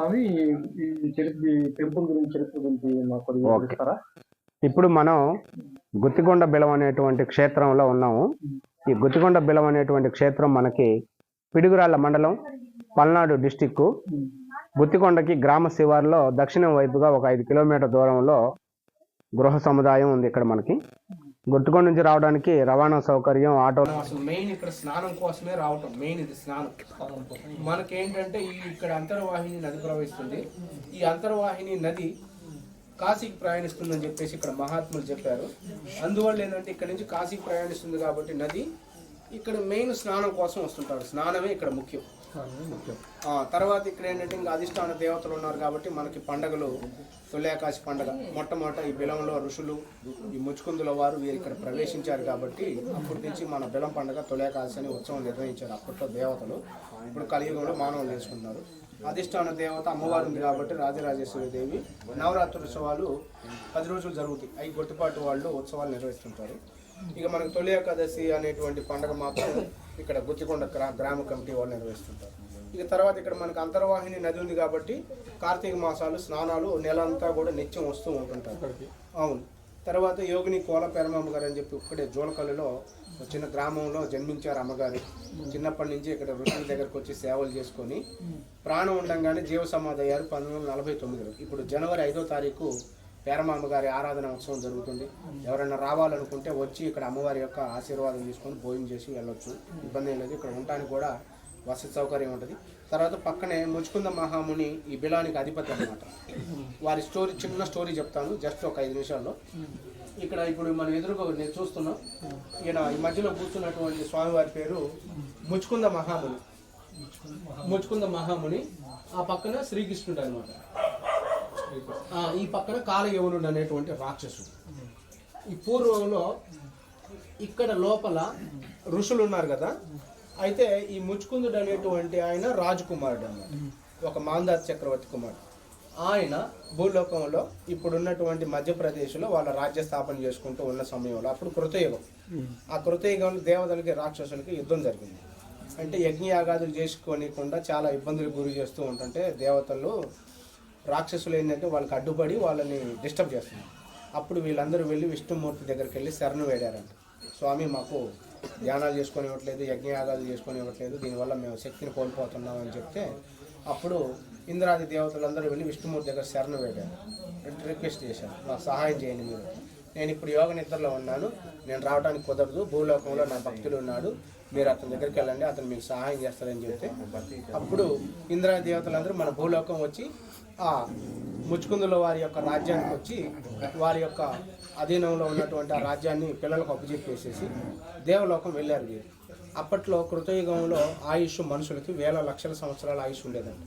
స్వామి ఈ చరిత్ర ఈ టెంపుల్ గురించి చరిత్ర గురించి మాకు కొద్దిగా ఓకే. వివరిస్తారా? ఇప్పుడు మనం గుత్తికొండ బిలం అనేటువంటి క్షేత్రంలో ఉన్నాము. ఈ గుత్తికొండ బిలం అనేటువంటి క్షేత్రం మనకి పిడుగురాళ్ళ మండలం పల్నాడు డిస్టిక్ గుత్తికొండకి గ్రామ శివారులో దక్షిణం వైపుగా ఒక ఐదు కిలోమీటర్ దూరంలో గృహ సముదాయం ఉంది ఇక్కడ మనకి. గుత్తికొండ నుంచి రావడానికి రవాణా సౌకర్యం ఆటో అసలు మెయిన్ ఇక్కడ స్నానం కోసమే రావటం మెయిన్ ఇది స్నానం. మనకేంటంటే ఈ ఇక్కడ అంతర్వాహిని నది ప్రవహిస్తుంది. ఈ అంతర్వాహిని నది కాశీకి ప్రయాణిస్తుందని చెప్పేసి ఇక్కడ మహాత్ములు చెప్పారు. అందువల్ల ఏంటంటే ఇక్కడ నుంచి కాశీకి ప్రయాణిస్తుంది కాబట్టి నది ఇక్కడ మెయిన్ స్నానం కోసం వస్తుంటారు. స్నానమే ఇక్కడ ముఖ్యం. తర్వాత ఇక్కడ ఏంటంటే ఇంకా అధిష్టాన దేవతలు ఉన్నారు కాబట్టి మనకి పండగలు తొలేకాశి పండగ. మొట్టమొదట ఈ బిలంలో ఋషులు ఈ ముచ్చుకుందుల వారు వీరు ఇక్కడ ప్రవేశించారు కాబట్టి అప్పటి నుంచి మన బిలం పండగ తొలేకాశి అని ఉత్సవం నిర్వహించారు అప్పట్లో దేవతలు. ఇప్పుడు కలియుగంలో మానవులు చేసుకున్నారు అధిష్టాన దేవత అమ్మవారు ఉంది కాబట్టి రాజరాజేశ్వరి దేవి నవరాత్రి ఉత్సవాలు పది రోజులు జరుగుతాయి. అవి గుర్తుపాటు వాళ్ళు ఉత్సవాలు నిర్వహిస్తుంటారు. ఇక మనకు తొలి ఏకాదశి అనేటువంటి పండగ మాత్రం ఇక్కడ గుత్తికొండ గ్రా గ్రామ కమిటీ వాళ్ళు నిర్వహిస్తుంటారు. ఇక తర్వాత ఇక్కడ మనకు అంతర్వాహిని నది ఉంది కాబట్టి కార్తీక మాసాలు స్నానాలు నెలంతా కూడా నిత్యం వస్తూ ఉంటుంటారు. అవును. తర్వాత యోగిని కోల పెరమమ్మ గారు అని చెప్పి ఇక్కడే జోలకల్లులో చిన్న గ్రామంలో జన్మించారు అమ్మగారు. చిన్నప్పటి నుంచి ఇక్కడ ఋషుల దగ్గరకు వచ్చి సేవలు చేసుకొని ప్రాణం ఉండంగానే జీవ సమాధి అయ్యారు పంతొమ్మిది వందల నలభై తొమ్మిదిలో. ఇప్పుడు జనవరి ఐదో తారీఖు పేరమాంబ గారి ఆరాధన ఉత్సవం జరుగుతుంది. ఎవరైనా రావాలనుకుంటే వచ్చి ఇక్కడ అమ్మవారి యొక్క ఆశీర్వాదం తీసుకొని భోజనం చేసి వెళ్ళొచ్చు. ఇబ్బంది లేదు. ఇక్కడ ఉండటానికి కూడా వసతి సౌకర్యం ఉంటుంది. తర్వాత పక్కనే ముచ్చుకుంద మహాముని ఈ బిలానికి అధిపతి అన్నమాట. వారి స్టోరీ చిన్న స్టోరీ చెప్తాను జస్ట్ ఒక ఐదు నిమిషాల్లో. ఇక్కడ ఇప్పుడు మనం ఎదురుగా నేను చూస్తున్నాం. ఈయన ఈ మధ్యలో కూర్చున్నటువంటి స్వామివారి పేరు ముచ్చుకుంద మహాముని. ముచ్చుకుంద మహాముని. ఆ పక్కన శ్రీకృష్ణుడు అనమాట ఈ పక్కన కాలయవనుడు అనేటువంటి రాక్షసుడు. ఈ పూర్వంలో ఇక్కడ లోపల ఋషులు ఉన్నారు కదా అయితే ఈ ముచ్చుకుందుడు అనేటువంటి ఆయన రాజకుమారుడు అన్నమాట. ఒక మాందార్ చక్రవర్తి కుమారుడు. ఆయన భూలోకంలో ఇప్పుడున్నటువంటి మధ్యప్రదేశ్లో వాళ్ళ రాజ్య స్థాపన చేసుకుంటూ ఉన్న సమయంలో అప్పుడు కృతయుగం. ఆ కృతయుగంలో దేవతలకి రాక్షసులకి యుద్ధం జరిగింది. అంటే యజ్ఞయాగాదులు చేసుకోనికుండా చాలా ఇబ్బందులు గురి చేస్తూ ఉంటుంటే దేవతలు రాక్షసులు ఏంటంటే వాళ్ళకి అడ్డుపడి వాళ్ళని డిస్టర్బ్ చేస్తున్నారు. అప్పుడు వీళ్ళందరూ వెళ్ళి విష్ణుమూర్తి దగ్గరికి వెళ్ళి శరణు వేడారంట. స్వామి మాకు ధ్యానాలు చేసుకొని ఇవ్వట్లేదు యజ్ఞయాగాలు చేసుకొని ఇవ్వట్లేదు దీనివల్ల మేము శక్తిని కోల్పోతున్నాం అని చెప్తే అప్పుడు ఇంద్రాది దేవతలందరూ వెళ్ళి విష్ణుమూర్తి దగ్గర శరణు వేడారు. రిక్వెస్ట్ చేశారు. మాకు సహాయం చేయండి మీరు. నేను ఇప్పుడు యోగ నిద్రలో ఉన్నాను. నేను రావడానికి కుదరదు. భూలోకంలో నా భక్తులు ఉన్నాడు. మీరు అతని దగ్గరికి వెళ్ళండి అతను మీకు సహాయం చేస్తారని చెప్తే అప్పుడు ఇంద్రా దేవతలందరూ మన భూలోకం వచ్చి ఆ ముచ్చుకుందుల వారి యొక్క రాజ్యానికి వచ్చి వారి యొక్క అధీనంలో ఉన్నటువంటి ఆ రాజ్యాన్ని పిల్లలకు అప్పచెప్పేసేసి దేవలోకం వెళ్ళారు వీరు. అప్పట్లో కృతయుగంలో ఆయుష్ మనుషులకి వేల లక్షల సంవత్సరాల ఆయుష్ ఉండేదండి.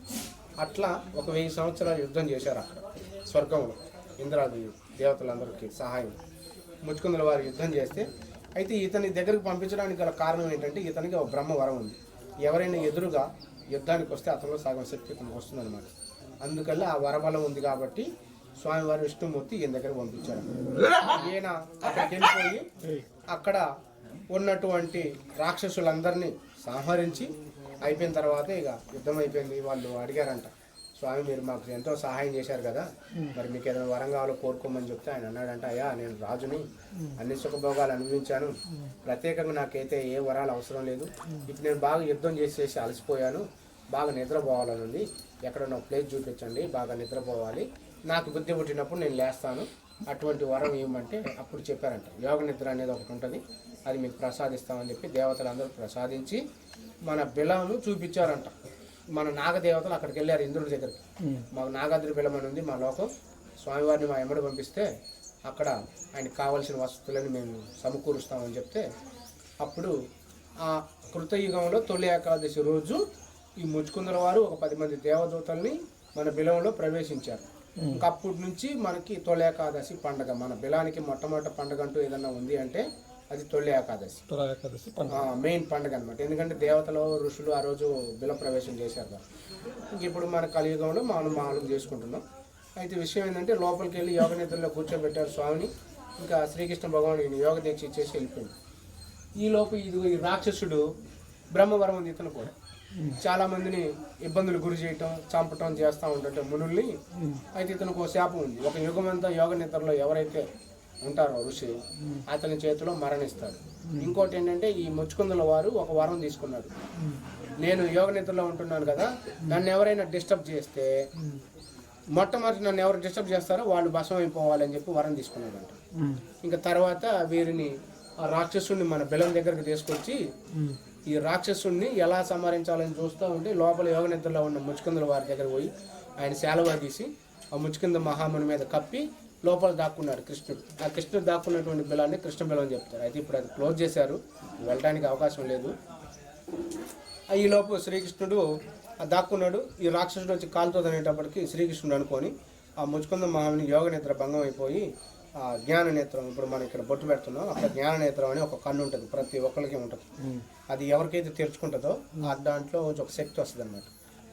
అట్లా ఒక వెయ్యి సంవత్సరాలు యుద్ధం చేశారు అక్కడ స్వర్గంలో. ఇంద్రాది దేవతలందరికీ సహాయం. ముచ్చుకుందుల వారు యుద్ధం చేస్తే అయితే ఇతని దగ్గరికి పంపించడానికి గల కారణం ఏంటంటే ఇతనికి ఒక బ్రహ్మ వరం ఉంది. ఎవరైనా ఎదురుగా యుద్ధానికి వస్తే అతనిలో సగం శక్తి ఇతనికి వస్తుందన్నమాట. అందుకల్ల ఆ వరబలం ఉంది కాబట్టి స్వామివారి విష్ణుమూర్తి ఈయన దగ్గర పంపించాడు ఈయన అక్కడికి వెళ్ళిపోయి అక్కడ ఉన్నటువంటి రాక్షసులందరినీ సంహరించి అయిపోయిన తర్వాత ఇక యుద్ధం అయిపోయింది. వాళ్ళు అడిగారంట స్వామి మీరు మాకు ఎంతో సహాయం చేశారు కదా. మరి మీకు ఏదైనా వరం కావాలో కోరుకోమని చెప్తే ఆయన అన్నాడంట అయ్యా నేను రాజుని అన్ని సుఖభోగాలు అనుభవించాను. ప్రత్యేకంగా నాకైతే ఏ వరాలు అవసరం లేదు. ఇప్పుడు నేను బాగా యుద్ధం చేసి చేసి అలసిపోయాను. బాగా నిద్రపోవాలని ఉంది. ఎక్కడన్నా ఒక ప్లేస్ చూపించండి బాగా నిద్రపోవాలి. నాకు బుద్ధి పుట్టినప్పుడు నేను లేస్తాను. అటువంటి వరం ఏమంటే అప్పుడు చెప్పారంట. యోగ నిద్ర అనేది ఒకటి ఉంటుంది. అది మీకు ప్రసాదిస్తామని చెప్పి దేవతలందరూ ప్రసాదించి మన బిలాను చూపించారంట. మన నాగదేవతలు అక్కడికి వెళ్ళారు ఇంద్రుడి దగ్గరికి. మాకు నాగాద్రి బిలం అని ఉంది మా లోకం. స్వామివారిని మా ఎమ్మడి పంపిస్తే అక్కడ ఆయనకి కావలసిన వసతులను మేము సమకూరుస్తామని చెప్తే అప్పుడు ఆ కృతయుగంలో తొలి ఏకాదశి రోజు ఈ ముచ్చుకుందల వారు ఒక పది మంది దేవదూతల్ని మన బిలంలో ప్రవేశించారు. ఇంకా అప్పటి నుంచి మనకి తొలి ఏకాదశి పండగ. మన బిలానికి మొట్టమొదటి పండగ అంటూ ఏదన్నా ఉంది అంటే అది తొలి ఏకాదశి. మెయిన్ పండుగ. అనమాట ఎందుకంటే దేవతలు ఋషులు ఆ రోజు బిల ప్రవేశం చేశారు కదా. ఇంక ఇప్పుడు మన కలియుగంలో మనం మామూలుగా చేసుకుంటున్నాం. అయితే విషయం ఏంటంటే లోపలికి వెళ్ళి యోగ నిద్రలో కూర్చోబెట్టారు స్వామిని. ఇంకా శ్రీకృష్ణ భగవానుడు యోగ దీక్ష ఇచ్చేసి వెళ్ళిపోయింది ఈ లోపు ఇది ఈ రాక్షసుడు బ్రహ్మవరం ఉంది ఇతను కూడా. చాలా మందిని ఇబ్బందులు గురి చేయటం చంపటం చేస్తూ ఉంటుంటే మునుల్ని అయితే ఇతనికి ఒక శాపం ఉంది. ఒక యుగమంతా యోగ నిద్రలో ఎవరైతే ఉంటారో ఋషి. అతని చేతిలో మరణిస్తారు ఇంకోటి ఏంటంటే ఈ ముచ్చుకుందుల వారు ఒక వరం తీసుకున్నారు నేను యోగ నిద్రలో ఉంటున్నాను కదా నన్ను ఎవరైనా డిస్టర్బ్ చేస్తే మొట్టమొదటి నన్ను ఎవరు డిస్టర్బ్ చేస్తారో వాళ్ళు భస్మం అయిపోవాలని చెప్పి వరం తీసుకున్నారంట ఇంకా తర్వాత వీరిని ఆ రాక్షసుడిని మన బెలం దగ్గరకు తీసుకొచ్చి ఈ రాక్షసుడిని ఎలా సంహరించాలని చూస్తూ ఉంటే లోపల యోగ నిద్రలో ఉన్న ముచ్చుకుందుల వారి దగ్గర పోయి ఆయన శాలువా తీసి ఆ ముచ్చుకుంద మహాముని మీద కప్పి లోపల దాక్కున్నాడు కృష్ణుడు. ఆ కృష్ణుడు దాక్కున్నటువంటి బిలాన్ని కృష్ణ బిలం అని చెప్తారు. అయితే ఇప్పుడు అది క్లోజ్ చేశారు. వెళ్ళడానికి అవకాశం లేదు. ఈ లోపు శ్రీకృష్ణుడు దాక్కున్నాడు. ఈ రాక్షసుడు వచ్చి కాలుతో తినేటప్పటికి శ్రీకృష్ణుడు అనుకొని ఆ ముచ్చుకుంద మహాముని యోగ నిద్ర భంగం అయిపోయి ఆ జ్ఞాన నేత్రం ఇప్పుడు మనం ఇక్కడ బొట్టు పెడుతున్నాం. అక్కడ జ్ఞాన నేత్రం అని ఒక కన్ను ఉంటుంది. ప్రతి ఒక్కరికి ఉంటుంది. అది ఎవరికైతే తెరుచుకుంటుందో ఆ దాంట్లో ఒక శక్తి వస్తుంది అనమాట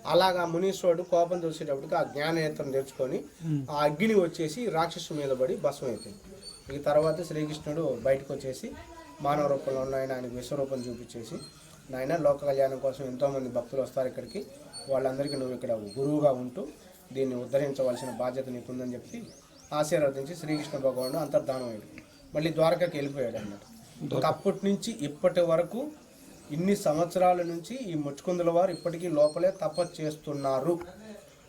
అలాగా మునీశ్వరుడు కోపం చూసేటప్పటికి ఆ జ్ఞాన నేత్రం తెరుచుకొని ఆ అగ్ని వచ్చేసి రాక్షసు మీద పడి భస్మం అయిపోయింది. ఇక తర్వాత శ్రీకృష్ణుడు బయటకు వచ్చేసి మానవ రూపంలో ఉన్న ఆయన ఆయనకు విశ్వరూపం చూపించేసి నాయన లోక కళ్యాణం కోసం ఎంతోమంది భక్తులు వస్తారు ఇక్కడికి. వాళ్ళందరికీ నువ్వు ఇక్కడ గురువుగా ఉంటూ దీన్ని ఉద్ధరించవలసిన బాధ్యత నీకుందని చెప్పి ఆశీర్వదించి శ్రీకృష్ణ భగవానుడు అంతర్ధానం అయ్యాడు. మళ్ళీ ద్వారకకి వెళ్ళిపోయాడు అన్నమాట. ఇంకా అప్పటి నుంచి ఇప్పటి వరకు ఇన్ని సంవత్సరాల నుంచి ఈ ముచ్చుకుందుల వారు ఇప్పటికీ లోపలే తపస్సు చేస్తున్నారు.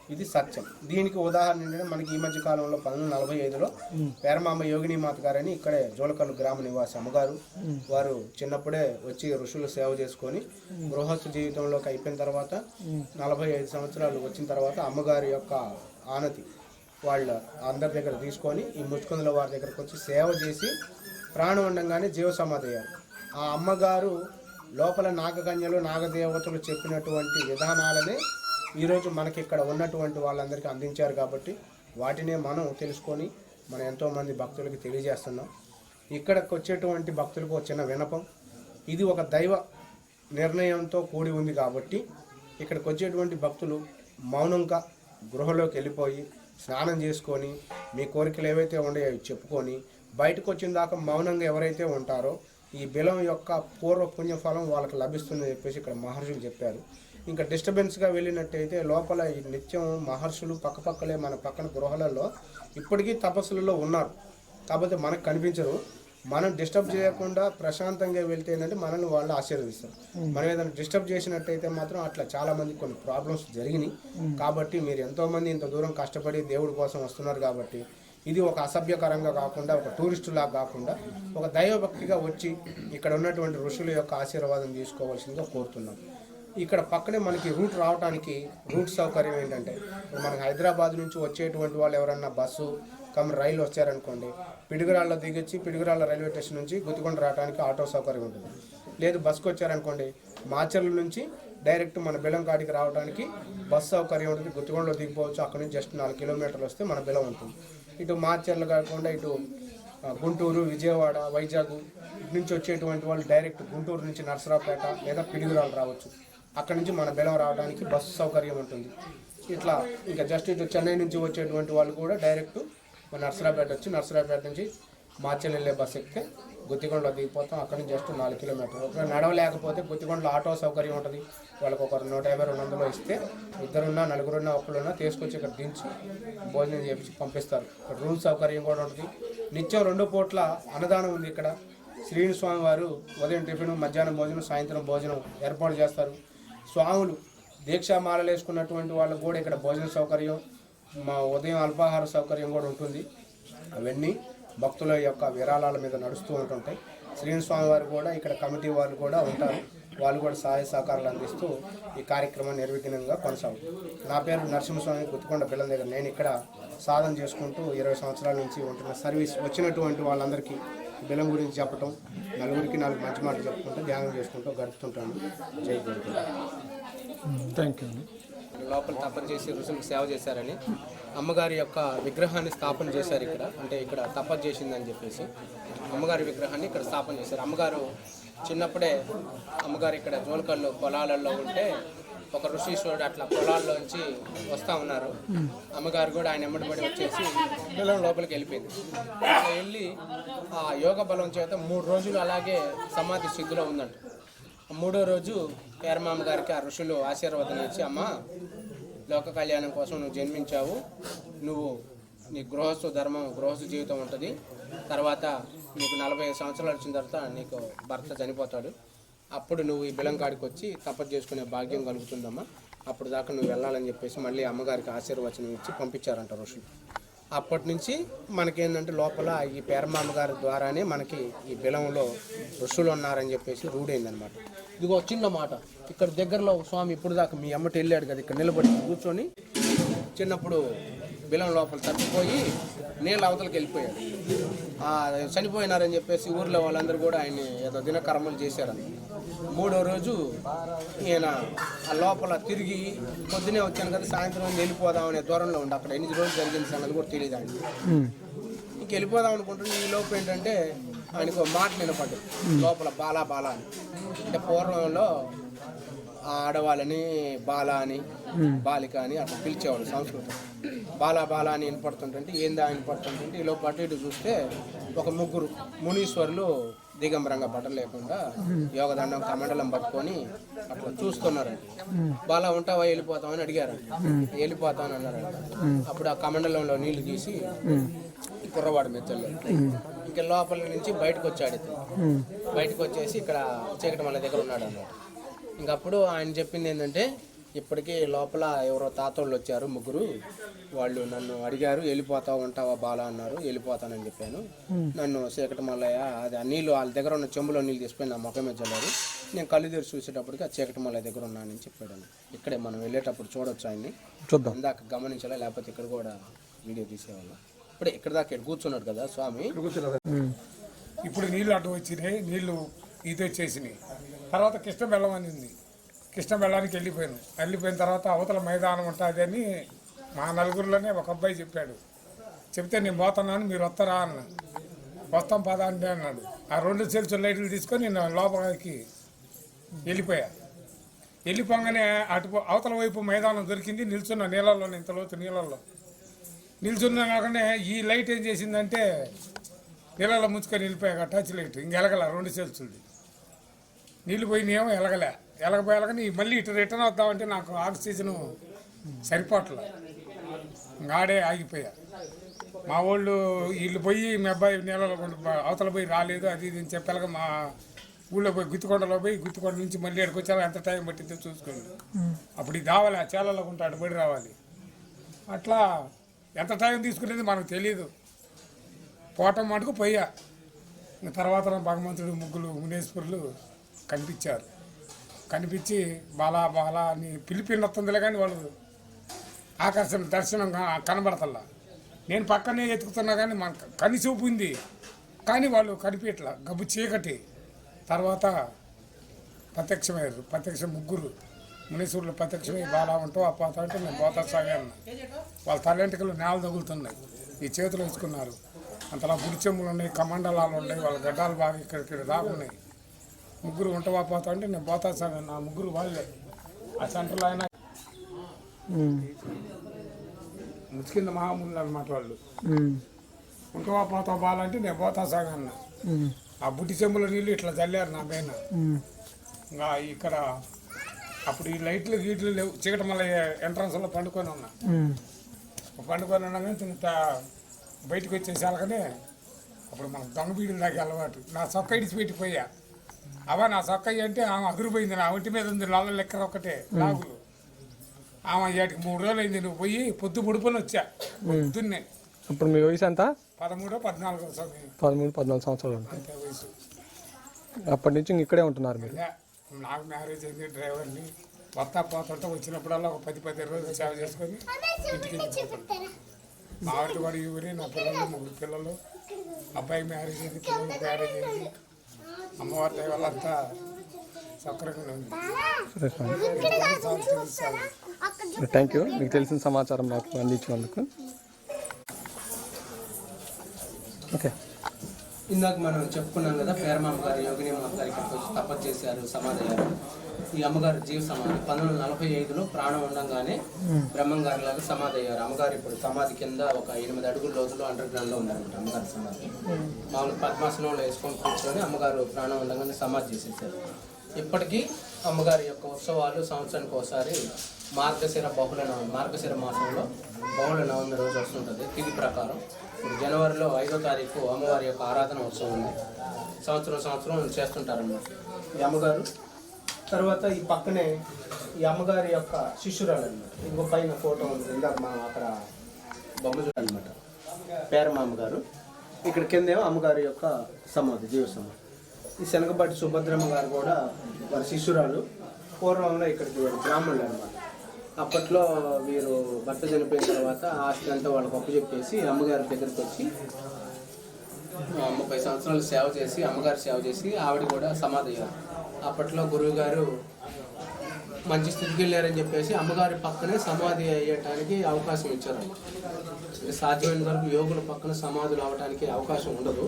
ఇది సత్యం. దీనికి ఉదాహరణ ఏంటంటే మనకి ఈ మధ్య కాలంలో పంతొమ్మిది నలభై ఐదులో పేరమాంబ యోగిని మాత గారని ఇక్కడే జోలకల్లు గ్రామ నివాసి అమ్మగారు వారు చిన్నప్పుడే వచ్చి ఋషులు సేవ చేసుకొని గృహస్థ జీవితంలోకి అయిపోయిన తర్వాత నలభై ఐదు సంవత్సరాలు వచ్చిన తర్వాత అమ్మగారి యొక్క ఆనతి వాళ్ళ అందరి దగ్గర తీసుకొని ఈ ముచ్చుకుందుల వారి దగ్గరకు వచ్చి సేవ చేసి ప్రాణం ఉండంగానే జీవ సమాధి అయ్యారు. ఆ అమ్మగారు లోపల నాగకన్యలు నాగదేవతలు చెప్పినటువంటి విధానాలనే ఈరోజు మనకి ఇక్కడ ఉన్నటువంటి వాళ్ళందరికీ అందించారు కాబట్టి వాటినే మనం తెలుసుకొని మనం ఎంతోమంది భక్తులకి తెలియజేస్తున్నాం. ఇక్కడికి వచ్చేటువంటి భక్తులకు ఒక చిన్న వినపం. ఇది ఒక దైవ నిర్ణయంతో కూడి ఉంది కాబట్టి ఇక్కడికి వచ్చేటువంటి భక్తులు మౌనంగా గృహలోకి వెళ్ళిపోయి స్నానం చేసుకొని మీ కోరికలు ఏవైతే ఉన్నాయో అవి చెప్పుకొని బయటకు వచ్చిన దాకా మౌనంగా ఎవరైతే ఉంటారో ఈ బిలం యొక్క పూర్వ పుణ్యఫలం వాళ్ళకి లభిస్తుందని చెప్పేసి ఇక్కడ మహర్షులు చెప్పారు. ఇంకా డిస్టర్బెన్స్గా వెళ్ళినట్టయితే లోపల ఈ నిత్యం మహర్షులు పక్కపక్కలే మన పక్కన గృహాలలో ఇప్పటికీ తపస్సులలో ఉన్నారు. కాకపోతే మనకు కనిపించరు. మనం డిస్టర్బ్ చేయకుండా ప్రశాంతంగా వెళ్తే ఏంటంటే మనల్ని వాళ్ళు ఆశీర్వదిస్తారు. మనం ఏదైనా డిస్టర్బ్ చేసినట్టయితే మాత్రం అట్లా చాలా మంది కొన్ని ప్రాబ్లమ్స్ జరిగినాయి. కాబట్టి మీరు ఎంతో మంది ఇంత దూరం కష్టపడి దేవుడి కోసం వస్తున్నారు కాబట్టి ఇది ఒక అసభ్యకరంగా కాకుండా ఒక టూరిస్టులా లాగా కాకుండా ఒక దైవభక్తిగా వచ్చి ఇక్కడ ఉన్నటువంటి ఋషుల యొక్క ఆశీర్వాదం తీసుకోవాల్సిందిగా కోరుతున్నాం. ఇక్కడ పక్కనే మనకి రూట్ రావడానికి రూట్ సౌకర్యం ఏంటంటే మనకి హైదరాబాద్ నుంచి వచ్చేటువంటి వాళ్ళు ఎవరన్నా బస్సు కమ్ రైలు వచ్చారనుకోండి పిడుగురాళ్ళలో దిగొచ్చి పిడుగురాళ్ళ రైల్వే స్టేషన్ నుంచి గుత్తికొండ రావడానికి ఆటో సౌకర్యం ఉంటుంది. లేదు బస్సుకు వచ్చారనుకోండి మాచర్ల నుంచి డైరెక్ట్ మన బెల్లం కాడికి రావడానికి బస్ సౌకర్యం ఉంటుంది. గుత్తికొండలో దిగిపోవచ్చు అక్కడ నుంచి జస్ట్ నాలుగు కిలోమీటర్లు వస్తే మన బెలం ఉంటుంది. ఇటు మాచర్లు కాకుండా ఇటు గుంటూరు విజయవాడ వైజాగ్ ఇటు నుంచి వచ్చేటువంటి వాళ్ళు డైరెక్ట్ గుంటూరు నుంచి నర్సరావుపేట లేదా పిడుగురాలు రావచ్చు. అక్కడ నుంచి మన బెలం రావడానికి బస్సు సౌకర్యం ఉంటుంది. ఇట్లా ఇంకా జస్ట్ ఇటు చెన్నై నుంచి వచ్చేటువంటి వాళ్ళు కూడా డైరెక్ట్ మన నర్సరావుపేట వచ్చి నర్సరావుపేట నుంచి మార్చెల్ వెళ్ళే బస్సు ఎక్కితే గుత్తికొండలో దిగిపోతాం. అక్కడ నుంచి జస్ట్ నాలుగు కిలోమీటర్లు. ఒకవేళ నడవలేకపోతే గుత్తికొండలో ఆటో సౌకర్యం ఉంటుంది. వాళ్ళకి ఒక నూట యాభై రెండు వందలు ఇస్తే ఇద్దరున్నా నలుగురున్నా ఒక్కరున్నా తీసుకొచ్చి ఇక్కడ దించి భోజనం చేపించి పంపిస్తారు. ఇక్కడ రూమ్ సౌకర్యం కూడా ఉంటుంది. నిత్యం రెండు పూట్ల అన్నదానం ఉంది ఇక్కడ. శ్రీని స్వామి వారు ఉదయం టిఫిన్ మధ్యాహ్నం భోజనం సాయంత్రం భోజనం ఏర్పాటు చేస్తారు. స్వాములు దీక్షామాలలు వేసుకున్నటువంటి వాళ్ళకు కూడా ఇక్కడ భోజన సౌకర్యం మా ఉదయం అల్పాహార సౌకర్యం కూడా ఉంటుంది. అవన్నీ భక్తుల యొక్క విరాళాల మీద నడుస్తూ ఉంటుంటాయి. శ్రీని స్వామి వారు కూడా ఇక్కడ కమిటీ వాళ్ళు కూడా ఉంటారు. వాళ్ళు కూడా సహాయ సహకారాలు అందిస్తూ ఈ కార్యక్రమం నిర్విఘ్నంగా కొనసాగుతుంది నా పేరు నరసింహస్వామి గుత్తికొండ పిల్లల దగ్గర. నేను ఇక్కడ సాధన చేసుకుంటూ ఇరవై సంవత్సరాల నుంచి ఉంటున్న సర్వీస్ వచ్చినటువంటి వాళ్ళందరికీ బిలం గురించి చెప్పటం నలుగురికి నాలుగు మంచి మాటలు చెప్పుకుంటూ ధ్యానం చేసుకుంటూ గడుపుతుంటాను. జై గురు థ్యాంక్ యూ లోపల తపన చేసి ఋషులకు సేవ చేశారని. అమ్మగారి యొక్క విగ్రహాన్ని స్థాపన చేశారు ఇక్కడ. అంటే ఇక్కడ తపన చేసిందని చెప్పేసి అమ్మగారి విగ్రహాన్ని ఇక్కడ స్థాపన చేశారు. అమ్మగారు చిన్నప్పుడే అమ్మగారు ఇక్కడ జోలకల్లు పొలాలలో ఉంటే ఒక ఋషీశ్వరుడు అట్లా పొలాల్లోంచి వస్తూ ఉన్నారు. అమ్మగారు కూడా ఆయన ఎమ్మడిపడి వచ్చేసి పిల్లల లోపలికి వెళ్ళిపోయింది. అట్లా వెళ్ళి ఆ యోగ బలం చేత మూడు రోజులు అలాగే సమాధి స్థితిలో ఉందంట. మూడో రోజు పేరమామ గారికి ఆ ఋషులు ఆశీర్వాదం ఇచ్చి అమ్మ లోక కళ్యాణం కోసం నువ్వు జన్మించావు. నువ్వు నీ గృహస్థు ధర్మం గృహస్థు జీవితం ఉంటుంది. తర్వాత నీకు నలభై సంవత్సరాలు వచ్చిన తర్వాత నీకు భర్త చనిపోతాడు. అప్పుడు నువ్వు ఈ బిలంకాడికి వచ్చి తపస్సు చేసుకునే భాగ్యం కలుగుతుందమ్మా. అప్పుడు దాకా నువ్వు వెళ్ళాలని చెప్పేసి మళ్ళీ అమ్మగారికి ఆశీర్వచనం ఇచ్చి పంపించారంట ఋషులు. అప్పటి నుంచి మనకేంటంటే లోపల ఈ పేరమామ గారి ద్వారానే మనకి ఈ బిలంలో ఋషులు ఉన్నారని చెప్పేసి రూఢైందనమాట ఇదిగో చిన్న మాట. ఇక్కడ దగ్గరలో స్వామి ఇప్పుడు దాకా మీ అమ్మటి వెళ్ళాడు కదా ఇక్కడ నిలబడి కూర్చొని చిన్నప్పుడు బిలం లోపల తప్పిపోయి నీళ్ళ అవతలకి వెళ్ళిపోయాడు చనిపోయినారని చెప్పేసి ఊర్లో వాళ్ళందరూ కూడా ఆయన్ని ఏదో దినకర్మలు చేశారని మూడో రోజు ఈయన ఆ లోపల తిరిగి పొద్దునే వచ్చాను కదా సాయంత్రం వెళ్ళిపోదాం అనే దూరంలో ఉండి. అక్కడ ఎన్ని రోజులు జరిగింది సంగతి కూడా తెలియదు ఆయన ఇంక వెళ్ళిపోదాం అనుకుంటున్నా ఈ లోపు ఏంటంటే ఆయనకు మాట వినపడ్డు లోపల బాలా బాలా అని. అంటే పూర్వంలో ఆడవాళ్ళని బాల అని బాలిక అని అట్లా పిలిచేవాడు సంస్కృతం. బాల బాలా అని వినపడుతుంటే ఏందా వినపడుతుంటే ఈ లోపు అటు ఇటు చూస్తే ఒక ముగ్గురు మునీశ్వరులు దిగంబరంగా బట్టలు లేకుండా యోగదండం కమండలం పట్టుకొని అట్లా చూస్తున్నారండి బాలా ఉంటావా వెళ్ళిపోతామని అడిగారు. వెళ్ళిపోతామని అన్నారు అప్పుడు ఆ కమండలంలో నీళ్ళు తీసి కుర్రవాడు మెచ్చల్లో ఇంకా లోపల నుంచి బయటకు వచ్చాడు బయటకు వచ్చేసి ఇక్కడ చీకటి మల్ల దగ్గర ఉన్నాడు అన్నమాట ఇంకప్పుడు ఆయన చెప్పింది ఏంటంటే ఇప్పటికీ లోపల ఎవరో తాతోళ్ళు వచ్చారు ముగ్గురు. వాళ్ళు నన్ను అడిగారు వెళ్ళిపోతావు ఉంటావా బాలా? అన్నారు. వెళ్ళిపోతానని చెప్పాను. నన్ను చీకటి మల్లయ్య అది ఆ నీళ్ళు వాళ్ళ దగ్గర ఉన్న చెంబులో నీళ్ళు తీసుకొని నా ముఖం మీద చల్లారు. నేను కళ్ళు తెరిచి చూసేటప్పటికి ఆ చీకటి మల్లయ్య దగ్గర ఉన్నానని చెప్పాడు ఇక్కడే మనం వెళ్ళేటప్పుడు చూడొచ్చు ఆయన్ని. చూద్దాం. ఇందాక గమనించాలా? లేకపోతే ఇక్కడ కూడా వీడియో తీసేవాళ్ళం? ఇప్పుడే ఇక్కడ దాకా ఇక్కడ కూర్చున్నాడు కదా స్వామి. ఇప్పుడు నీళ్ళు అటు వచ్చినాయి నీళ్ళు ఇది వచ్చేసినాయి తర్వాత కృష్ణ బెల్లం అనింది. కృష్ణ బెల్లానికి వెళ్ళిపోయాను. వెళ్ళిపోయిన తర్వాత అవతల మైదానం ఉంటుంది అని మా నలుగురిలోనే ఒక అబ్బాయి చెప్పాడు. చెప్తే నేను పోతున్నాను మీరు వస్తారా అన్న వస్తాం పదా అంటే అన్నాడు. ఆ రెండు సెల్స్ లైట్లు తీసుకొని నేను లోపలికి వెళ్ళిపోయా. వెళ్ళిపోగానే అటు అవతల వైపు మైదానం దొరికింది. నిల్చున్న నీళ్ళల్లో ఇంత లోతు నీళ్ళల్లో. నిల్చున్నా కాకుండా ఈ లైట్ ఏం చేసిందంటే నీళ్ళలో ముంచుకొని వెళ్ళిపోయాక టచ్ లైట్ ఇంకెలగల రెండు రెండు సెల్సులది నీళ్ళు పోయినాయేమో ఎలగలే. ఎలగపోయాలని మళ్ళీ ఇటు రిటర్న్ వద్దామంటే నాకు ఆక్సిజన్ సరిపోవట్లే గాడే ఆడే ఆగిపోయా. మా వాళ్ళు వీళ్ళు పోయి మీ అబ్బాయి నీళ్ళలో అవతల పోయి రాలేదు అది ఇది అని చెప్పాక మా ఊళ్ళో పోయి గుత్తికొండలో పోయి గుత్తికొండ నుంచి మళ్ళీ ఎక్కడికి వచ్చాక ఎంత టైం పట్టిందో చూసుకోండి. అప్పుడు ఇది ఆ చేలలో ఉంటాడు పడి రావాలి. అట్లా ఎంత టైం తీసుకునేది మనకు తెలియదు పోవటం మటుకు పోయా. తర్వాత భగవంతుడు ముగ్గులు మునేశ్వరులు కనిపించారు. కనిపించి బాలా బాలా అని పిలిపినొస్తుందిలే కానీ వాళ్ళు ఆకర్షణ దర్శనం కా- కనబడతల్లా. నేను పక్కనే ఎతుకుతున్నా కానీ మన కని చూపింది కానీ వాళ్ళు కనిపించట్లా గబ్బు చీకటి. తర్వాత ప్రత్యక్షమయ్యారు ప్రత్యక్ష ముగ్గురు మునీశ్వరులు ప్రత్యక్షమై బాలా ఉంటూ ఆ పోతా అంటే నేను పోతా సాగాను వాళ్ళ తలెంటికలు నేల తగులుతున్నాయి. ఈ చేతులు వేసుకున్నారు. అంతలా గుడిచెమ్ములు ఉన్నాయి కమండలాలు ఉన్నాయి వాళ్ళ గడ్డాలు బాగా ఇక్కడ ఇక్కడ రాకున్నాయి. ముగ్గురు ఉంటావా పోతా అంటే నేను పోతా సాగాను నా ముగ్గురు వాళ్ళే. ఆ సెంటర్లో అయినా ముచ్చింద మహాములు అనమాట వాళ్ళు. ఉంటావా పోతా బాలంటే నేను పోతా సాగన్న ఆ బుట్టి చెంబుల నీళ్ళు ఇట్లా చల్లారు నా పైన. ఇంకా ఇక్కడ అప్పుడు ఈ లైట్లు గీట్లు లేవు. చీకటి మళ్ళీ ఎంట్రన్స్లో పండుకొని ఉన్నా. పండుకొని ఉన్నా కానీ బయటకు వచ్చేసాలకనే అప్పుడు మనకు దొంగ బీడులు దాకా అలవాటు. నా సొక్క ఇడిచి పెట్టిపోయా అవా నా సొక్క అంటే ఆమె అగురిపోయింది నా ఒంటి మీద ఉంది లాల లెక్కర ఒకటే. లాగులు. ఆమె ఏటికి మూడు రోజులు అయింది నువ్వు పోయి పొద్దు ముడుపుని వచ్చా. పొద్దున్నే. ఇప్పుడు మీ వయసు ఎంత? పదమూడో పద్నాలుగో పదమూడు పద్నాలుగు సంవత్సరాలు అంతే వయసు. అప్పటి నుంచి ఇంక ఇక్కడే ఉంటున్నారు మీరు. నాకు మ్యారేజ్ అయింది డ్రైవర్ని. వస్తా పోతుంటే వచ్చినప్పుడల్లా ఒక పది పది రోజులు సేవ చేసుకొని ఇంటికి వెళ్ళిపోతాను. మా ఆవిడ కూడా ఈ ఊరి నా పిల్లలు ముగ్గురు పిల్లలు. అబ్బాయి మ్యారేజ్ అయింది పిల్లలు మ్యారేజ్ అయింది. అమ్మవారి దయ వల్ల అంతా ఉంది. థ్యాంక్ యూ మీకు తెలిసిన సమాచారం నాకు అందించినందుకు. ఓకే ఇందాక మనం చెప్పుకున్నాం కదా పేరమామ గారు యోగిని అమ్మ గారు ఇక్కడికి వచ్చి తపస్సు చేశారు సమాధి అయ్యారు. ఈ అమ్మగారు జీవ సమాధి. పంతొమ్మిది వందల నలభై ఐదులో ప్రాణం ఉండగానే బ్రహ్మం గారి లాగా సమాధి అయ్యారు. అమ్మగారు ఇప్పుడు సమాధి కింద ఒక ఎనిమిది అడుగుల లోతులో అండర్ గ్రౌండ్లో ఉన్నారన్నమాట అమ్మగారి సమాధి. మామూలు పద్మాసనంలో వేసుకొని కూర్చొని అమ్మగారు ప్రాణం ఉండగానే సమాధి చేసేసారు. ఇప్పటికీ అమ్మగారి యొక్క ఉత్సవాలు సంవత్సరానికి ఒకసారి మార్గశిర బహుళ నవమి మార్గశిర మాసంలో బహుళ నవమి రోజు వస్తుంటుంది. తిథి ప్రకారం. ఇప్పుడు జనవరిలో ఐదో తారీఖు అమ్మవారి యొక్క ఆరాధన ఉత్సవం ఉంది. సంవత్సరం సంవత్సరం చేస్తుంటారన్నమాట. ఈ అమ్మగారు తర్వాత ఈ పక్కనే ఈ అమ్మగారి యొక్క శిష్యురాలు అనమాట ఇంకో పైన ఫోటో ఉంది. ఇందాక మనం అక్కడ బొమ్మ చూడాలన్నమాట పేరమ్మ అమ్మగారు. ఇక్కడ కిందేమో అమ్మగారి యొక్క సమాధి జీవ సమాధి. ఈ శనగపాటి సుభద్రమ్మ గారు కూడా వారి శిష్యురాలు. పూర్వంలో ఇక్కడికి వారి బ్రాహ్మణులు అనమాట అప్పట్లో వీరు భర్త చనిపోయిన తర్వాత ఆస్తి అంతా వాళ్ళకి అప్పు చెప్పేసి అమ్మగారి దగ్గరికి వచ్చి ముప్పై సంవత్సరాలు సేవ చేసి అమ్మగారి సేవ చేసి ఆవిడ కూడా సమాధి అయ్యారు. అప్పట్లో గురువు గారు మంచి స్థితికి వెళ్ళారని చెప్పేసి అమ్మగారి పక్కనే సమాధి అయ్యటానికి అవకాశం ఇచ్చారు. సాధ్యమైన వరకు యోగుల పక్కన సమాధులు అవడానికి అవకాశం ఉండదు.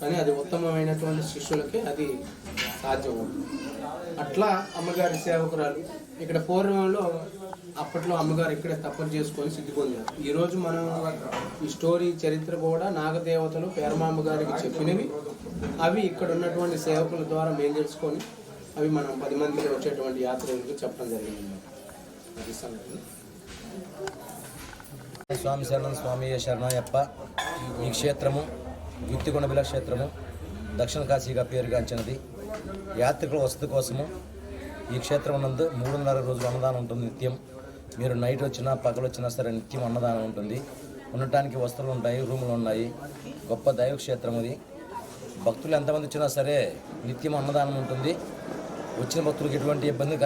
కానీ అది ఉత్తమమైనటువంటి శిష్యులకి అది సాధ్యం. అట్లా అమ్మగారి సేవకురాలు ఇక్కడ పూర్వంలో అప్పట్లో అమ్మగారు ఇక్కడే తపస్సు చేసుకొని సిద్ధి పొందారు. ఈరోజు మనం ఈ స్టోరీ చరిత్ర కూడా నాగదేవతలు పేరమాంబ గారికి చెప్పినవి. అవి ఇక్కడ ఉన్నటువంటి సేవకుల ద్వారా మేము తెలుసుకొని అవి మనం పది మందికి వచ్చేటువంటి యాత్రికులకు చెప్పడం జరిగింది. అది సంగతి స్వామి శరణం స్వామి శరణయ్యప్ప ఈ క్షేత్రము గుత్తికొండబిల క్షేత్రము దక్షిణ కాశీగా పేరుగాంచినది. యాత్రికుల వసతి కోసము ఈ క్షేత్రం నందు మూడున్నర రోజులు అన్నదానం ఉంటుంది నిత్యం. మీరు నైట్ వచ్చినా పగలు వచ్చినా సరే నిత్యం అన్నదానం ఉంటుంది. ఉండటానికి వస్తువులు ఉంటాయి రూములు ఉన్నాయి. గొప్ప దైవ క్షేత్రం ఇది. భక్తులు ఎంతమంది వచ్చినా సరే నిత్యం అన్నదానం ఉంటుంది. వచ్చిన భక్తులకు ఎటువంటి ఇబ్బంది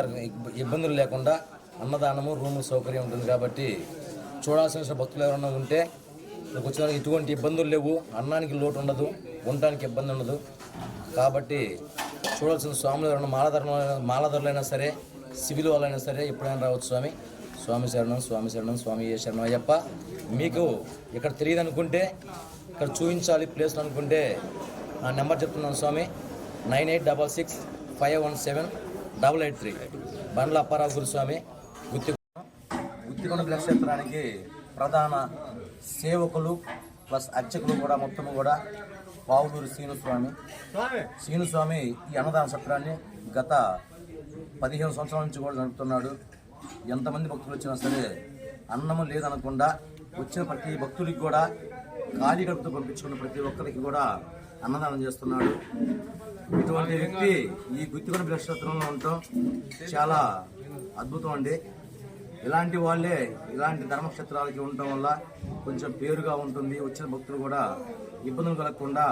ఇబ్బందులు లేకుండా అన్నదానము రూము సౌకర్యం ఉంటుంది కాబట్టి చూడాల్సిన భక్తులు ఎవరైనా ఉంటే ఇక్కడికి వచ్చిన ఎటువంటి ఇబ్బందులు లేవు. అన్నానికి లోటు ఉండదు ఉండటానికి ఇబ్బంది ఉండదు. కాబట్టి చూడాల్సిన స్వాములు ఎవరైనా మాలధరణ మాలధరులైనా సరే సివిల్ వాళ్ళైనా సరే ఎప్పుడైనా రావచ్చు స్వామి. స్వామి శరణం స్వామి శరణం స్వామి శరణం అయ్యప్ప మీకు ఇక్కడ తెలియదు అనుకుంటే ఇక్కడ చూపించాలి ప్లేస్ అనుకుంటే నా నెంబర్ చెప్తున్నాను స్వామి. Nine eight double six five one seven double eight three Bandla Apparao Guruswamy Gutti Guttikonda నక్షత్రానికి ప్రధాన సేవకులు ప్లస్ అర్చకులు కూడా మొత్తం కూడా పావులూరు శ్రీనుస్వామి శ్రీనుస్వామి ఈ అన్నదాన సత్రాన్ని గత పదిహేను సంవత్సరాల నుంచి కూడా జరుపుతున్నాడు. ఎంతమంది భక్తులు వచ్చినా సరే అన్నము లేదనకుండా వచ్చిన ప్రతి భక్తుడికి కూడా ఖాళీ గడుపుతో పంపించుకున్న ప్రతి ఒక్కరికి కూడా అన్నదానం చేస్తున్నాడు. ఇటువంటి వ్యక్తి ఈ గుత్తికొండ నక్షత్రంలో ఉండటం చాలా అద్భుతం అండి. ఇలాంటి వాళ్ళే ఇలాంటి ధర్మక్షేత్రాలకి ఉండటం వల్ల కొంచెం పేరుగా ఉంటుంది. వచ్చిన భక్తులు కూడా ఇబ్బందులు కలగకుండా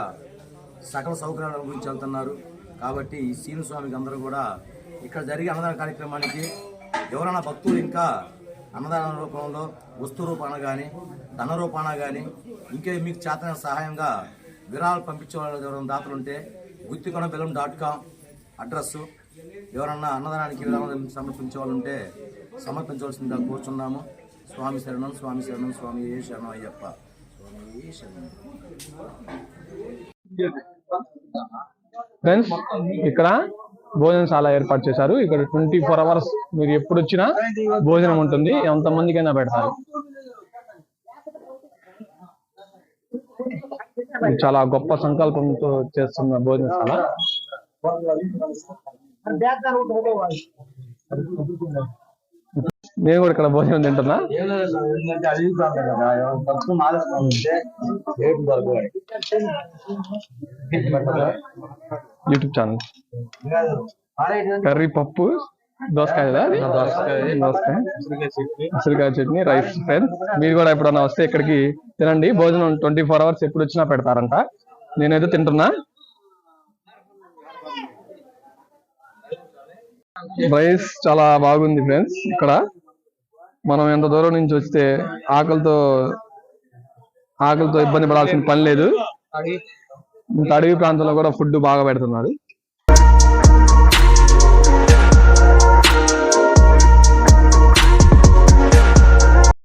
సకల సౌకర్యాల గురించి వెళ్తున్నారు. కాబట్టి ఈ సీను స్వామికి అందరూ కూడా ఇక్కడ జరిగే అన్నదాన కార్యక్రమానికి ఎవరైనా భక్తులు ఇంకా అన్నదాన రూపంలో వస్తు రూపాన కానీ ధన రూపాన కానీ ఇంకే మీకు చేతన సహాయంగా విరాళాలు పంపించే ఎవరైనా దాతలు ఉంటే Guttikonda Bilam dot com address. ఎవరన్నా అన్నదానానికి విరాళం సమర్పించే వాళ్ళు ఉంటే సమర్పించవలసిందిగా కోరుచున్నాము. స్వామి శరణం స్వామి శరణం స్వామి ఏ శరణం అయ్యప్ప. ఫ్రెండ్స్ ఇక్కడ భోజనశాల ఏర్పాటు చేశారు. ఇక్కడ ట్వంటీ ఫోర్ అవర్స్ మీరు ఎప్పుడు వచ్చినా భోజనం ఉంటుంది. ఎంతమందికైనా పెడతారు. చాలా గొప్ప సంకల్పంతో చేస్తున్న భోజనశాల. నేను కూడా ఇక్కడ భోజనం తింటున్నా? YouTube channel. కర్రీ పప్పు దోసకాయ? దోసకాయ. ఉసిరికాయ చట్నీ రైస్ ఫ్రెండ్స్. మీరు కూడా ఎప్పుడన్నా వస్తే ఇక్కడికి తినండి. భోజనం ట్వంటీ ఫోర్ అవర్స్ ఎప్పుడు వచ్చినా పెడతారంట. నేనైతే తింటున్నా. రైస్ చాలా బాగుంది ఫ్రెండ్స్ ఇక్కడ. మనం ఎంత దూరం నుంచి వస్తే ఆకలితో ఆకలితో ఇబ్బంది పడాల్సిన పని లేదు. ఇంత అడవి ప్రాంతంలో కూడా ఫుడ్ బాగా పెడుతున్నారు.